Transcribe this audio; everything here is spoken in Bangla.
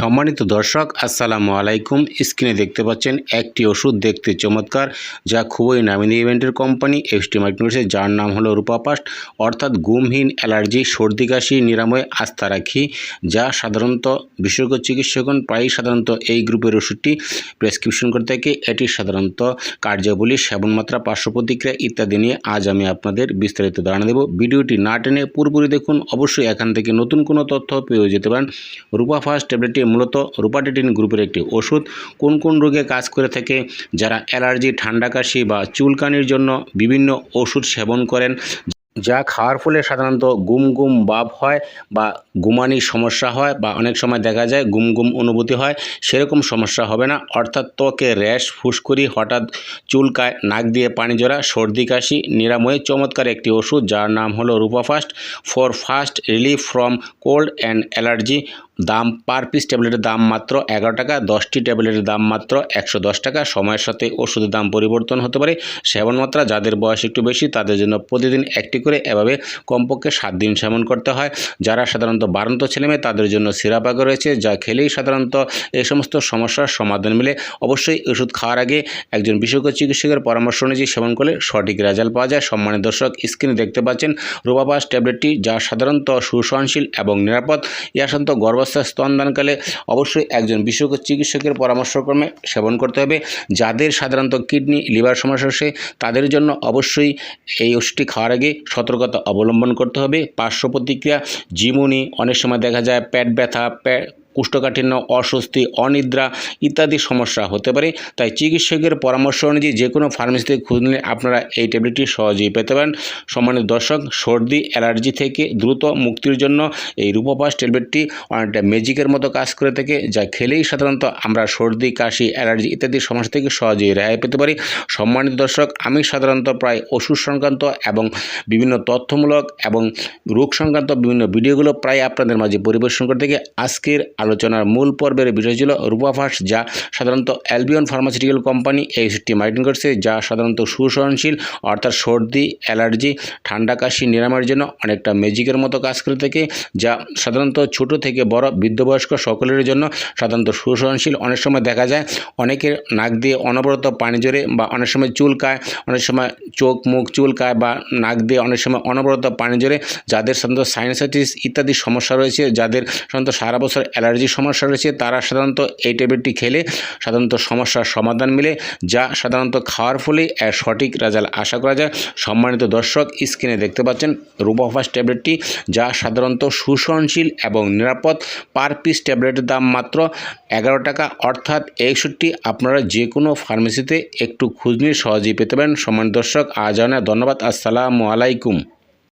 সম্মানিত দর্শক, আসসালামু আলাইকুম। স্ক্রিনে দেখতে পাচ্ছেন একটি ওষুধ দেখতে চমৎকার, যা খুবই নামিনী ইভেন্টের কোম্পানি এসটি মাইক্রোসের যার নাম হলো রূপাপাস্ট, অর্থাৎ গুমহীন অ্যালার্জি, সর্দি, কাশি, নিরাময়ে, আস্থা রাখি, যা সাধারণত বিশেষজ্ঞ চিকিৎসকগণ প্রায়ই সাধারণত এই গ্রুপের ওষুধটি প্রেসক্রিপশন করে থাকে। এটি সাধারণত কার্যাবলী, সেবনমাত্রা পার্শ্ব প্রতিক্রিয়া ইত্যাদি নিয়ে আজ আমি আপনাদের বিস্তারিত ধারণা দেব। ভিডিওটি না টেনে পুরোপুরি দেখুন। অবশ্যই এখান থেকে নতুন কোনো তথ্য পেয়ে যেতে পারেন। রূপা ফার্স্ট ট্যাবলেটটি মূলত রূপাটিটিন গ্রুপের একটি ওষুধ। কোন কোন রোগে কাজ করে থাকে, যারা অ্যালার্জি ঠান্ডা কাশি বা চুলকানির জন্য বিভিন্ন ওষুধ সেবন করেন, যা খাওয়ার ফলে সাধারণত গুম গুম বাপ হয় বা গুমানির সমস্যা হয় বা অনেক সময় দেখা যায় গুম গুম অনুভূতি হয়, সেরকম সমস্যা হবে না। অর্থাৎ ত্বকে র্যাশ, ফুসকুড়ি হঠাৎ চুলকায়, নাক দিয়ে পানি জড়া, সর্দি কাশি, নিরাময়ে চমৎকার একটি ওষুধ, যার নাম হলো Rupafast. For fast relief from cold and allergy দাম পার পিস ট্যাবলেটের দাম মাত্র এগারো টাকা, দশটি ট্যাবলেটের দাম মাত্র একশো দশ টাকা। সময়ের সাথে ওষুধের দাম পরিবর্তন হতে পারে। সেবন মাত্রা, যাদের বয়স একটু বেশি, তাদের জন্য প্রতিদিন একটি করে এভাবে কমপক্ষে সাত দিন সেবন করতে হয়। যারা সাধারণত বারান্ত ছেলেমেয়ে তাদের জন্য সিরাপাগা রয়েছে, যা খেলেই সাধারণত এই সমস্ত সমস্যার সমাধান মিলে। অবশ্যই ওষুধ খাওয়ার আগে একজন বিশেষজ্ঞ চিকিৎসকের পরামর্শ অনুযায়ী সেবন করলে সঠিক রেজাল্ট পাওয়া যায়। সম্মানিত দর্শক স্ক্রিনে দেখতে পাচ্ছেন রোবাবাস ট্যাবলেটটি যা সাধারণত সুসহনশীল এবং নিরাপদ। ইয়াসান্ত গর্ভাবস্থায় স্তনদানকালে অবশ্যই একজন বিশেষজ্ঞ চিকিৎসকের পরামর্শক্রমে সেবন করতে হবে। যাদের সাধারণত কিডনি, লিভার সমস্যা আছে তাদের জন্য অবশ্যই এই ওষুধটি খাওয়ার আগে সতর্কতা অবলম্বন করতে হবে। পার্শ্ব প্রতিক্রিয়া, জিমুনি, অনেক সময় দেখা যায় পেট ব্যথা কুষ্ঠকাঠিন্য, অস্বস্তি, অনিদ্রা ইত্যাদি সমস্যা হতে পারে। তাই চিকিৎসকের পরামর্শ অনুযায়ী যে কোনো ফার্মেসিতে খুঁজলে আপনারা এই ট্যাবলেটটি সহজেই পেতে পারেন। সম্মানিত দর্শক, সর্দি অ্যালার্জি থেকে দ্রুত মুক্তির জন্য এই রূপপাস ট্যাবলেটটি অনেকটা ম্যাজিকের মতো কাজ করে থাকে, যা খেলেই সাধারণত আমরা সর্দি, কাশি অ্যালার্জি ইত্যাদি সমস্যা থেকে সহজেই রেহাই পেতে পারি। সম্মানিত দর্শক, আমি সাধারণত প্রায় ওষুধ সংক্রান্ত এবং বিভিন্ন তথ্যমূলক এবং রোগ সংক্রান্ত বিভিন্ন ভিডিওগুলো প্রায় আপনাদের মাঝে পরিবেশন করে থাকি। আজকের আলোচনার মূল পর্বের বিষয় ছিল রূপাফাস যা সাধারণত অ্যালবিয়ন ফার্মাসিউটিক্যাল কোম্পানি এই ওষুধটি মার্কেটিং করছে, যা সাধারণত সুসহনশীল, অর্থাৎ সর্দি, অ্যালার্জি, ঠান্ডা কাশি নিরাময়ের জন্য অনেকটা ম্যাজিকের মতো কাজ করে থাকে, যা সাধারণত ছোট থেকে বড় বৃদ্ধ বয়স্ক সকলের জন্য সাধারণত সুসহনশীল। অনেক সময় দেখা যায় অনেকের নাক দিয়ে অনবরত পানি জোরে বা অনেক সময় চুলকায় অনেক সময় চোখ, মুখ চুলকায় বা নাক দিয়ে অনেক সময় অনবরত পানি জোরে যাদের সাধারণত সাইনোসাইটিস ইত্যাদি সমস্যা রয়েছে, যাদের সাধারণত সারা বছর অ্যালার্জি সমস্যা রয়েছে, তারা সাধারণত এই ট্যাবলেটটি খেলে সাধারণত সমস্যার সমাধান মিলে, যা সাধারণত খাওয়ার ফলে সঠিক রেজাল্ট আশা করা যায়। সম্মানিত দর্শক স্ক্রিনে দেখতে পাচ্ছেন রুবাফাস ট্যাবলেটটি যা সাধারণত সুসহনশীল এবং নিরাপদ। পার পিস ট্যাবলেটের দাম মাত্র এগারো টাকা, অর্থাৎ এই ওষুধটি আপনারা যে কোনো ফার্মেসিতে একটু খুঁজ নিয়ে সহজেই পেতে পারেন। সম্মানিত দর্শক, আজ ধন্যবাদ। আসসালামু আলাইকুম।